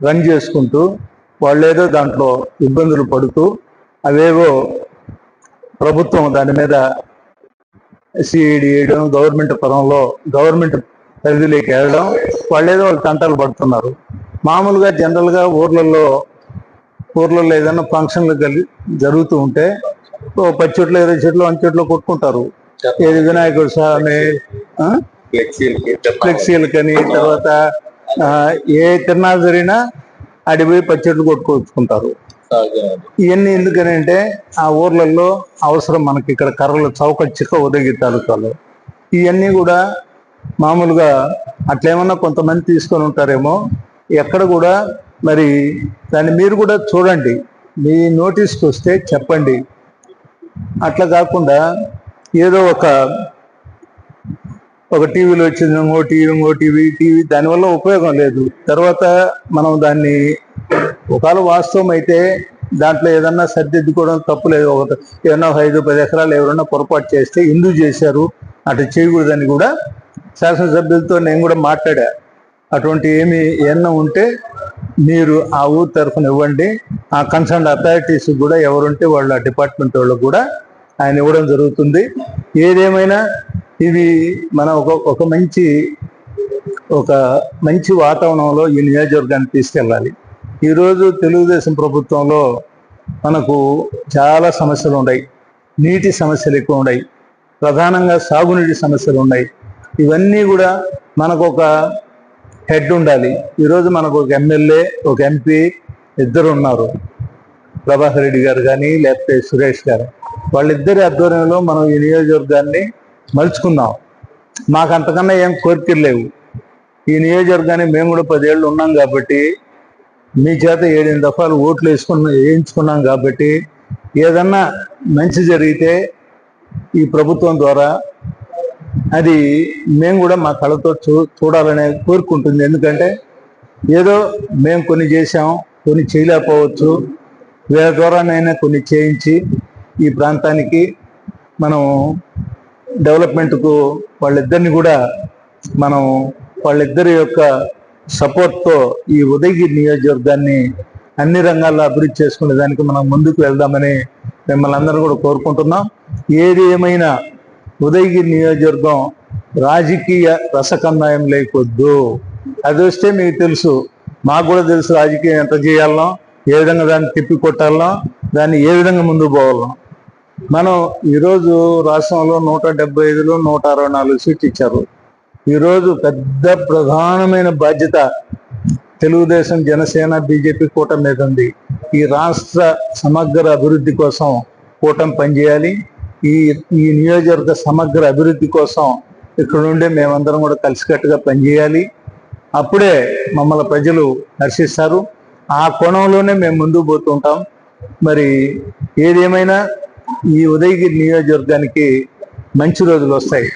Run చేసుకుంటూ వాళ్ళేదో దాంట్లో ఇబ్బందులు పడుతూ అవేవో ప్రభుత్వం దాని మీద సిఐడి వేయడం గవర్నమెంట్ పరంలో గవర్నమెంట్ పరిధిలోకి వెళ్ళడం వాళ్ళేదో వాళ్ళు తంటాలు పడుతున్నారు. మామూలుగా జనరల్గా ఊర్లలో ఊర్లలో ఏదైనా ఫంక్షన్లు కలి జరుగుతూ ఉంటే ఓ పది చెట్లు ఇరవై చెట్లు అన్ని చెట్లు కొట్టుకుంటారు. ఏది వినాయకుడు స్వామి? ఫ్లెక్సీలకని తర్వాత ఏ తిరునాళ్ళు జరిగినా అడిపోయి చెట్లు కొట్టుకొచ్చుకుంటారు. ఇవన్నీ ఎందుకని అంటే ఆ ఊర్లలో అవసరం మనకి ఇక్కడ కర్రలు చౌక చిక్క ఉదగి తాలూకాలో. ఇవన్నీ కూడా మామూలుగా అట్లేమన్నా కొంతమంది తీసుకొని ఉంటారేమో ఎక్కడ కూడా మరి దాన్ని మీరు కూడా చూడండి. మీ నోటీస్కి వస్తే చెప్పండి. అట్లా కాకుండా ఏదో ఒక ఒక టీవీలో వచ్చింది ఇంకో టీవీ ఇంకో టీవీ టీవీ దానివల్ల ఉపయోగం లేదు. తర్వాత మనం దాన్ని ఒకవేళ వాస్తవం అయితే దాంట్లో ఏదన్నా సర్దిద్దుకోవడం తప్పు లేదు. ఒక ఏదన్నా ఐదు పది ఎకరాలు ఎవరన్నా పొరపాటు చేస్తే ఎందుకు చేశారు? అటు చేయకూడదని కూడా శాసనసభ్యులతో నేను కూడా మాట్లాడా. అటువంటి ఏమి ఏమన్నా ఉంటే మీరు ఆ ఊరు తరఫున ఇవ్వండి. ఆ కన్సర్న్ అథారిటీస్ కూడా ఎవరుంటే వాళ్ళ డిపార్ట్మెంట్ వాళ్ళకు కూడా ఆయన ఇవ్వడం జరుగుతుంది. ఏదేమైనా ఇది మన ఒక ఒక మంచి ఒక మంచి వాతావరణంలో ఈ నియోజకవర్గాన్ని తీసుకెళ్ళాలి. ఈరోజు తెలుగుదేశం ప్రభుత్వంలో మనకు చాలా సమస్యలు ఉన్నాయి. నీటి సమస్యలు ఎక్కువ ఉన్నాయి. ప్రధానంగా సాగునీటి సమస్యలు ఉన్నాయి. ఇవన్నీ కూడా మనకు ఒక హెడ్ ఉండాలి. ఈరోజు మనకు ఒక ఎమ్మెల్యే ఒక ఎంపీ ఇద్దరు ఉన్నారు. ప్రభాకర్ రెడ్డి గారు కానీ లేకపోతే సురేష్ గారు. వాళ్ళిద్దరి ఆధ్వర్యంలో మనం ఈ నియోజకవర్గాన్ని మలుచుకున్నాం మాకు అంతకన్నా ఏం కోరికలు లేవు. ఈ నియోజకవర్గాన్ని మేము కూడా పదేళ్ళు ఉన్నాం కాబట్టి మీ చేత ఏడెనిమిది దఫాలు ఓట్లు వేసుకున్న వేయించుకున్నాం కాబట్టి ఏదన్నా మంచి జరిగితే ఈ ప్రభుత్వం ద్వారా అది మేము కూడా మా కళతో చూ చూడాలనే కోరుకుంటుంది ఎందుకంటే ఏదో మేము కొన్ని చేసాం కొన్ని చేయలేకపోవచ్చు. వేరే ద్వారానైనా కొన్ని చేయించి ఈ ప్రాంతానికి మనం డెవలప్మెంట్కు వాళ్ళిద్దరిని కూడా మనం వాళ్ళిద్దరి యొక్క సపోర్ట్తో ఈ ఉదయగిరి నియోజకవర్గాన్ని అన్ని రంగాల్లో అభివృద్ధి చేసుకునే దానికి మనం ముందుకు వెళ్దామని మిమ్మల్ని అందరూ కూడా కోరుకుంటున్నాం. ఏది ఏమైనా ఉదయగిరి నియోజకవర్గం రాజకీయ రసకందాయం లేకొద్దు. అది వస్తే మీకు తెలుసు మాకు కూడా తెలుసు రాజకీయం ఎంత చేయాలనో ఏ విధంగా దాన్ని తిప్పి కొట్టాలనో దాన్ని ఏ విధంగా ముందుకు పోవాలనో. మనం ఈరోజు రాష్ట్రంలో నూట డెబ్బై ఐదులో నూట అరవై నాలుగు సీట్లు ఇచ్చారు. ఈరోజు పెద్ద ప్రధానమైన బాధ్యత తెలుగుదేశం జనసేన బీజేపీ కూటమి మీద ఉంది. ఈ రాష్ట్ర సమగ్ర అభివృద్ధి కోసం కూటమి పనిచేయాలి. ఈ ఈ నియోజకవర్గ సమగ్ర అభివృద్ధి కోసం ఇక్కడ నుండి మేమందరం కూడా కలిసికట్టుగా పనిచేయాలి. అప్పుడే మమ్మల్ని ప్రజలు హర్షిస్తారు. ఆ కోణంలోనే మేము ముందుకు పోతుంటాం. మరి ఏదేమైనా ఈ ఉదయగిరి నియోజకవర్గానికి మంచి రోజులు వస్తాయి.